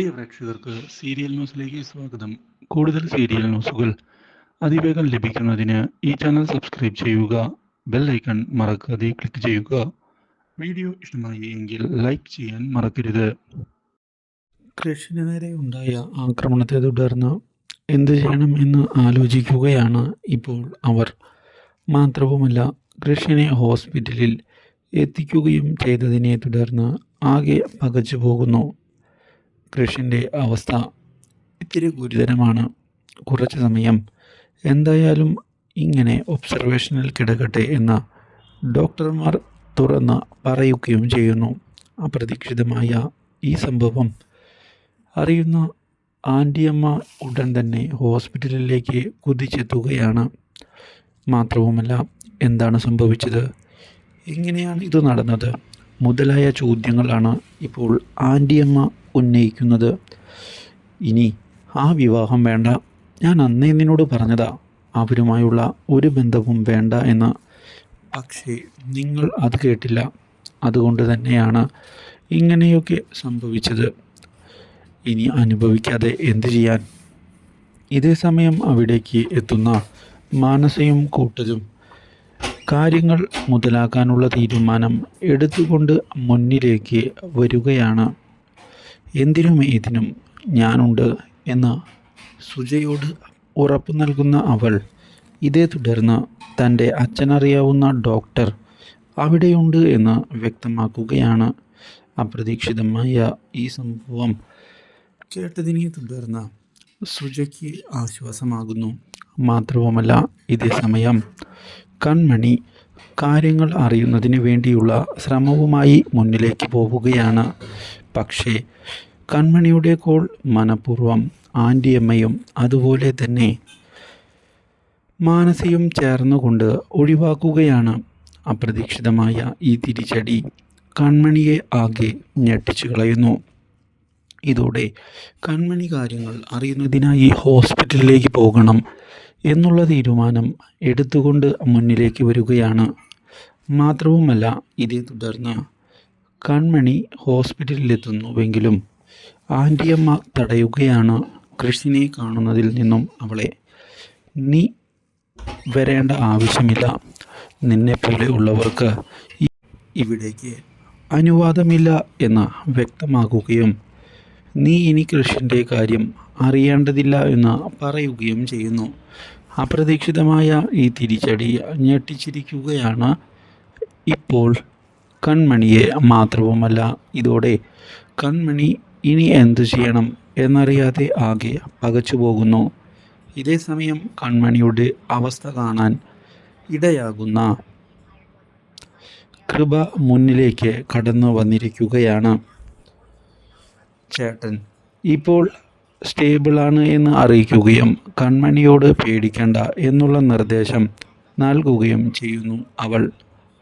പ്രിയ പ്രേക്ഷകർക്ക് സീരിയൽ ന്യൂസിലേക്ക് സ്വാഗതം. കൂടുതൽ സീരിയൽ ന്യൂസുകൾ അതിവേഗം ലഭിക്കുന്നതിന് ഈ ചാനൽ സബ്സ്ക്രൈബ് ചെയ്യുക ബെൽ ഐക്കൺ മറക്കാതെ ക്ലിക്ക് ചെയ്യുക. വീഡിയോ ഇഷ്ടമായി എങ്കിൽ ലൈക്ക് ചെയ്യാൻ മറക്കരുത്. കൃഷിന് നേരെ ഉണ്ടായ ആക്രമണത്തെ തുടർന്ന് എന്ത് ചെയ്യണം എന്ന് ആലോചിക്കുകയാണ് ഇപ്പോൾ അവർ. മാത്രവുമല്ല കൃഷിനെ ഹോസ്പിറ്റലിൽ എത്തിക്കുകയും ചെയ്തതിനെ തുടർന്ന് ആകെ പകച്ചു പോകുന്നു കൃഷിന്റെ അവസ്ഥ ഇത്തിരി ഗുരുതരമാണ്. കുറച്ച് സമയം എന്തായാലും ഇങ്ങനെ ഒബ്സർവേഷനിൽ കിടക്കട്ടെ എന്ന് ഡോക്ടർമാർ തുറന്ന് പറയുകയും ചെയ്യുന്നു. അപ്രതീക്ഷിതമായ ഈ സംഭവം അറിയുന്ന ആന്റിയമ്മ ഉടൻ തന്നെ ഹോസ്പിറ്റലിലേക്ക് കുതിച്ചെത്തുകയാണ്. മാത്രവുമല്ല എന്താണ് സംഭവിച്ചത്? എങ്ങനെയാണ് ഇത് നടന്നത്? മുതലായ ചോദ്യങ്ങളാണ് ഇപ്പോൾ ആന്റിയമ്മ ഉന്നയിക്കുന്നത്. ഇനി ആ വിവാഹം വേണ്ട. ഞാൻ അന്നേ നിന്നോട് പറഞ്ഞതാ അവരുമായുള്ള ഒരു ബന്ധവും വേണ്ട എന്ന്. പക്ഷേ നിങ്ങൾ അത് കേട്ടില്ല. അതുകൊണ്ട് തന്നെയാണ് ഇങ്ങനെയൊക്കെ സംഭവിച്ചത്. ഇനി അനുഭവിക്കാതെ എന്തു ചെയ്യാൻ? ഇതേ സമയം അവിടേക്ക് എത്തുന്ന മാനസയും കൂട്ടരും കാര്യങ്ങൾ മുതലാക്കാനുള്ള തീരുമാനം എടുത്തുകൊണ്ട് മുന്നിലേക്ക് വരികയാണ്. എന്തിനും ഏതിനും ഞാനുണ്ട് എന്ന് സുജയോട് ഉറപ്പ് നൽകുന്ന അവൾ ഇതേ തുടർന്ന് തന്റെ അച്ഛനറിയാവുന്ന ഡോക്ടർ അവിടെയുണ്ട് എന്ന് വ്യക്തമാക്കുകയാണ്. അപ്രതീക്ഷിതമായ ഈ സംഭവം കേട്ടതിനെ തുടർന്ന് സുജയ്ക്ക് ആശ്വാസമാകുന്നു. മാത്രവുമല്ല ഇതേ സമയം കൺമണി കാര്യങ്ങൾ അറിയുന്നതിന് വേണ്ടിയുള്ള ശ്രമവുമായി മുന്നിലേക്ക് പോവുകയാണ്. പക്ഷേ കൺമണിയുടെ കോൾ മനഃപൂർവം ആന്റിയമ്മയും അതുപോലെ തന്നെ മാനസയും ചേർന്നുകൊണ്ട് ഒഴിവാക്കുകയാണ് അപ്രതീക്ഷിതമായ ഈ തിരിച്ചടി. കൺമണിയെ ആകെ ഞെട്ടിച്ചു കളയുന്നു. ഇതോടെ കൺമണി കാര്യങ്ങൾ അറിയുന്നതിനായി ഹോസ്പിറ്റലിലേക്ക് പോകണം എന്നുള്ള തീരുമാനം എടുത്തുകൊണ്ട് മുന്നിലേക്ക് വരികയാണ്. മാത്രവുമല്ല ഇതേ തുടർന്ന് കൺമണി ഹോസ്പിറ്റലിലെത്തുന്നുവെങ്കിലും ആന്റിയമ്മ തടയുകയാണ് കൃഷിനെ കാണുന്നതിൽ നിന്നും അവളെ. നീ വരേണ്ട ആവശ്യമില്ല. നിന്നെ നിന്നെപ്പോലെ ഉള്ളവർക്ക് ഇവിടേക്ക് അനുവാദമില്ല എന്ന് വ്യക്തമാക്കുകയും നീ ഇനി കൃഷിന്റെ കാര്യം അറിയേണ്ടതില്ല എന്ന് പറയുകയും ചെയ്യുന്നു. അപ്രതീക്ഷിതമായ ഈ തിരിച്ചടി ഞെട്ടിച്ചിരിക്കുകയാണ് ഇപ്പോൾ കൺമണിയെ മാത്രവുമല്ല ഇതോടെ കൺമണി ഇനി എന്തു ചെയ്യണം എന്നറിയാതെ ആകെ പകച്ചു പോകുന്നു ഇതേ സമയം കൺമണിയുടെ അവസ്ഥ കാണാൻ ഇടയാകുന്ന കൃപ മുന്നിലേക്ക് കടന്നു വന്നിരിക്കുകയാണ്. ചേട്ടൻ ഇപ്പോൾ സ്റ്റേബിളാണ് എന്ന് അറിയിക്കുകയും കൺമണിയോട് പേടിക്കണ്ട എന്നുള്ള നിർദ്ദേശം നൽകുകയും ചെയ്യുന്നു അവൾ.